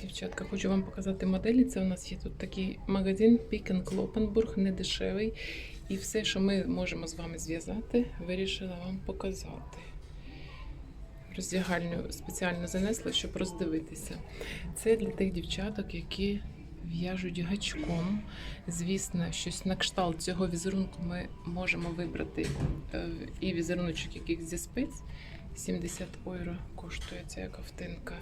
Дівчатка, хочу вам показати моделі. Це у нас є тут такий магазин Pick Клопенбург, не дешевий. І все, що ми можемо з вами зв'язати, вирішила вам показати. Роздягальню спеціально занесла, щоб роздивитися. Це для тих дівчаток, які в'яжуть гачком. Звісно, щось на кшталт цього візерунку ми можемо вибрати. Е, І візеруночок яких зі спиць 70 євро коштує ця ковтинка.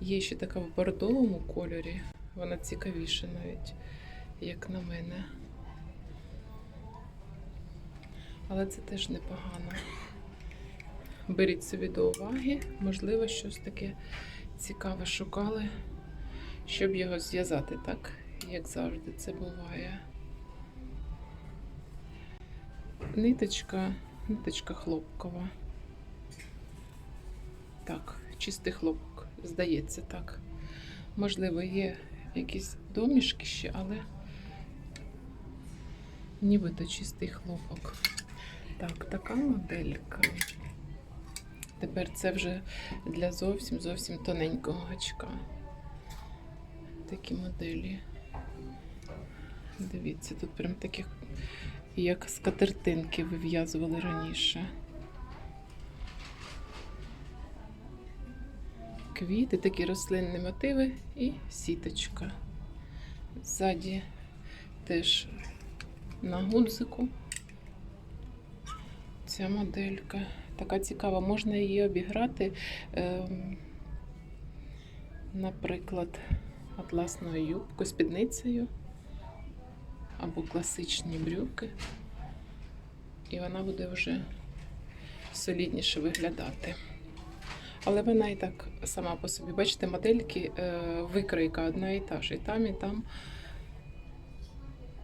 Є ще така в бордовому кольорі. Вона цікавіша навіть, як на мене. Але це теж непогано. Беріть собі до уваги, можливо, щось таке цікаве шукали, щоб його зв'язати, так, як завжди це буває. Ниточка, ниточка хлопкова. Так, чистий хлопок, здається, так. Можливо, є якісь домішки ще, але нібито чистий хлопок. Так, така моделька. Тепер це вже для зовсім зовсім тоненького гачка. Такі моделі. Дивіться, тут прям такі, як скатертинки вив'язували раніше. Квіти, такі рослинні мотиви і сіточка. Ззаді теж на гудзику. Ця моделька така цікава. Можна її обіграти, ем, наприклад, атласною юбкою, спідницею або класичні брюки. І вона буде вже солідніше виглядати. Але вона і так сама по собі. Бачите, модельки, е, викройка одна і та ж, і там, і там.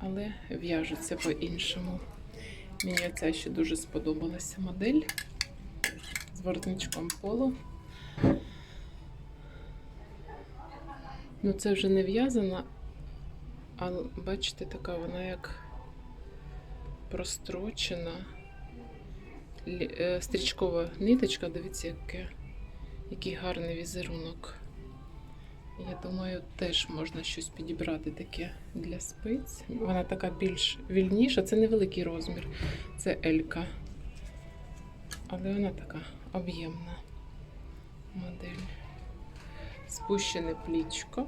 Але в'яжуться по-іншому. Мені ця ще дуже сподобалася модель з воротничком поло. Ну, це вже не в'язана, але бачите, така вона як прострочена. Е, Стрічкова ниточка, дивіться, яке, який гарний візерунок. Я думаю, теж можна щось підібрати таке для спиць. Вона така більш вільніша. Це невеликий розмір, це Елька. Але вона така об'ємна модель. Спущене плічко,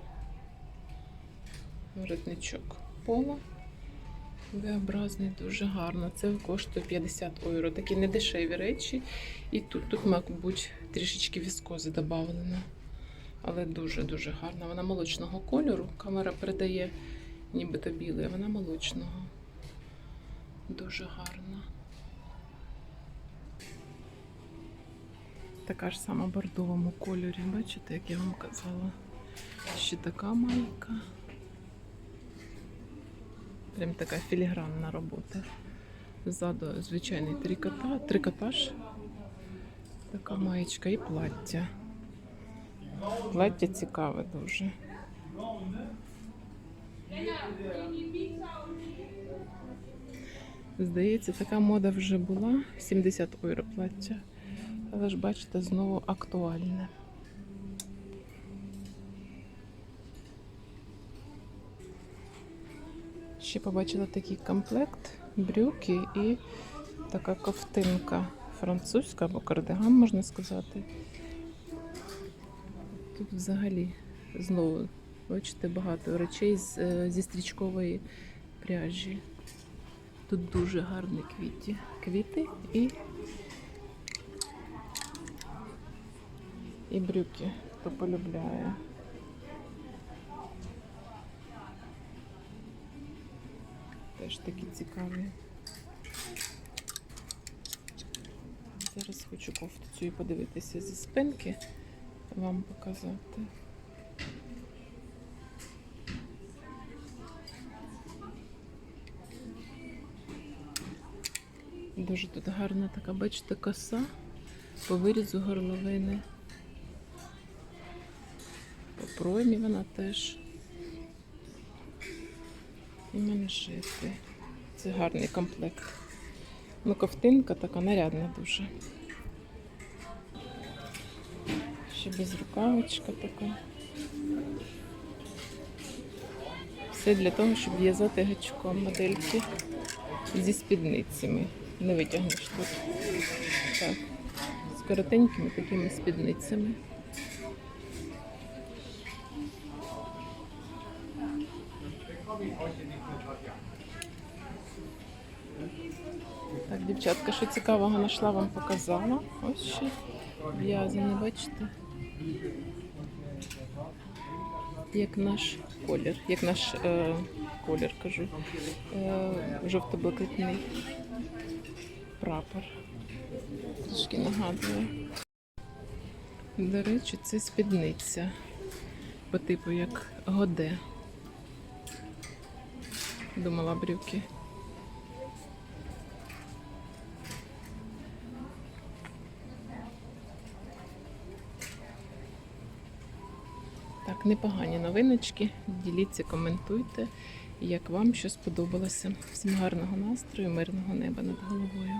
воротничок поло. V-образний, дуже гарно. Це коштує 50 євро. Такі недешеві речі. І тут, тут, мабуть, трішечки віскози додавлено. Але дуже-дуже гарна. Вона молочного кольору. Камера передає нібито білий, а вона молочного. Дуже гарна. Така ж сама бордовому кольорі. Бачите, як я вам казала. Ще така майка. Прям така філігранна робота. Ззаду звичайний трикота, трикотаж. Така маєчка і плаття. Плаття цікаве дуже. Здається, така мода вже була. 70 євро плаття. Але ж бачите, знову актуальне. Ще побачила такий комплект, брюки і така ковтинка французька або кардиган, можна сказати. Тут взагалі знову, бачите, багато речей з, е, зі стрічкової пряжі. Тут дуже гарні квіті. Квіти і, і брюки, хто полюбляє. Теж такі цікаві. Зараз хочу кофту цю і подивитися зі спинки, вам показати. Дуже тут гарна така, бачите, коса по вирізу горловини. По проймі вона теж. І манжети. Це гарний комплект. Ну, ковтинка така нарядна дуже. Ще без рукавичка така. Все для того, щоб в'язати гачком модельки зі спідницями. Не витягнеш тут. Так. З коротенькими такими спідницями. Так, дівчатка, що цікавого знайшла, вам показала. Ось ще в'язане, бачите? Як наш колір, як наш е, колір, кажу, е, жовто-блакитний прапор. Трішки нагадує. До речі, це спідниця по типу як годе. Думала брюки. Так, непогані новиночки. Діліться, коментуйте, як вам що сподобалося. Всім гарного настрою, мирного неба над головою.